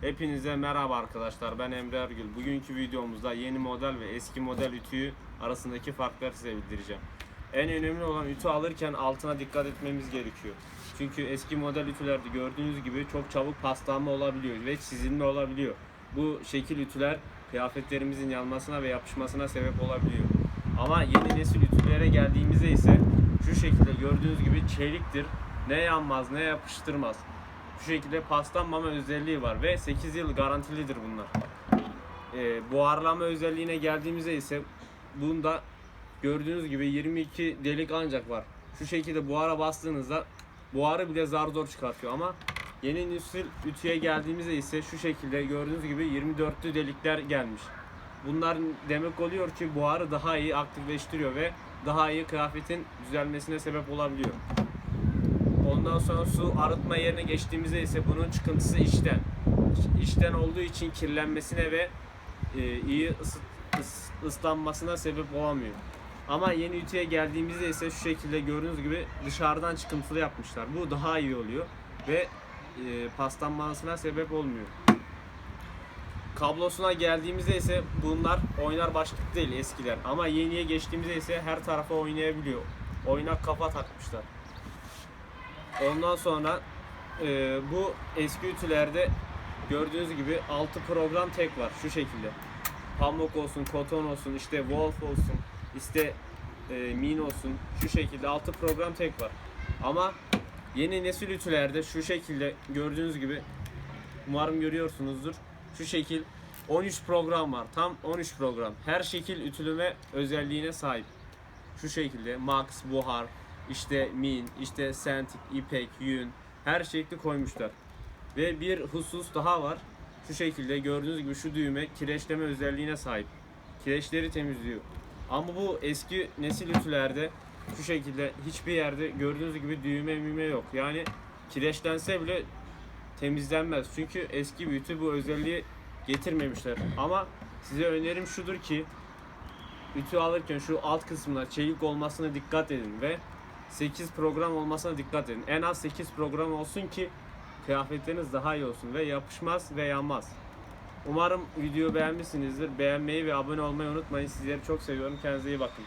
Hepinize merhaba arkadaşlar ben Emre Ergül. Bugünkü videomuzda yeni model ve eski model ütüyü arasındaki farkları size bildireceğim. En önemli olan ütü alırken altına dikkat etmemiz gerekiyor. Çünkü eski model ütülerde gördüğünüz gibi çok çabuk paslanma olabiliyor ve çizilme olabiliyor. Bu şekil ütüler kıyafetlerimizin yanmasına ve yapışmasına sebep olabiliyor. Ama yeni nesil ütülere geldiğimizde ise şu şekilde gördüğünüz gibi çeliktir. Ne yanmaz ne yapıştırmaz. Şu şekilde paslanmama özelliği var ve 8 yıl garantilidir bunlar. Ee, buharlama özelliğine geldiğimizde ise bunda gördüğünüz gibi 22 delik ancak var. Şu şekilde buhara bastığınızda buharı bile zar zor çıkartıyor ama yeni nesil ütüye geldiğimizde ise şu şekilde gördüğünüz gibi 24'lü delikler gelmiş. Bunlar demek oluyor ki buharı daha iyi aktifleştiriyor ve daha iyi kıyafetin düzelmesine sebep olabiliyor. Ondan sonra su arıtma yerine geçtiğimizde ise bunun çıkıntısı içten. İçten olduğu için kirlenmesine ve e, iyi ısı, ıs- ıslanmasına sebep olamıyor. Ama yeni ütüye geldiğimizde ise şu şekilde gördüğünüz gibi dışarıdan çıkıntılı yapmışlar. Bu daha iyi oluyor ve e, paslanmasına sebep olmuyor. Kablosuna geldiğimizde ise bunlar oynar başlık değil eskiler. Ama yeniye geçtiğimizde ise her tarafa oynayabiliyor. Oynak kafa takmışlar. Ondan sonra e, bu eski ütülerde gördüğünüz gibi 6 program tek var şu şekilde. Pamuk olsun, koton olsun, işte wolf olsun, işte e, min olsun şu şekilde 6 program tek var. Ama yeni nesil ütülerde şu şekilde gördüğünüz gibi umarım görüyorsunuzdur. Şu şekil 13 program var. Tam 13 program. Her şekil ütüleme özelliğine sahip. Şu şekilde max, buhar, işte min, işte sentik, ipek, yün her şekli koymuşlar. Ve bir husus daha var. Şu şekilde gördüğünüz gibi şu düğme kireçleme özelliğine sahip. Kireçleri temizliyor. Ama bu eski nesil ütülerde şu şekilde hiçbir yerde gördüğünüz gibi düğme müme yok. Yani kireçlense bile temizlenmez. Çünkü eski bir ütü bu özelliği getirmemişler. Ama size önerim şudur ki ütü alırken şu alt kısmına çelik olmasına dikkat edin ve 8 program olmasına dikkat edin. En az 8 program olsun ki kıyafetleriniz daha iyi olsun ve yapışmaz ve yanmaz. Umarım videoyu beğenmişsinizdir. Beğenmeyi ve abone olmayı unutmayın. Sizleri çok seviyorum. Kendinize iyi bakın.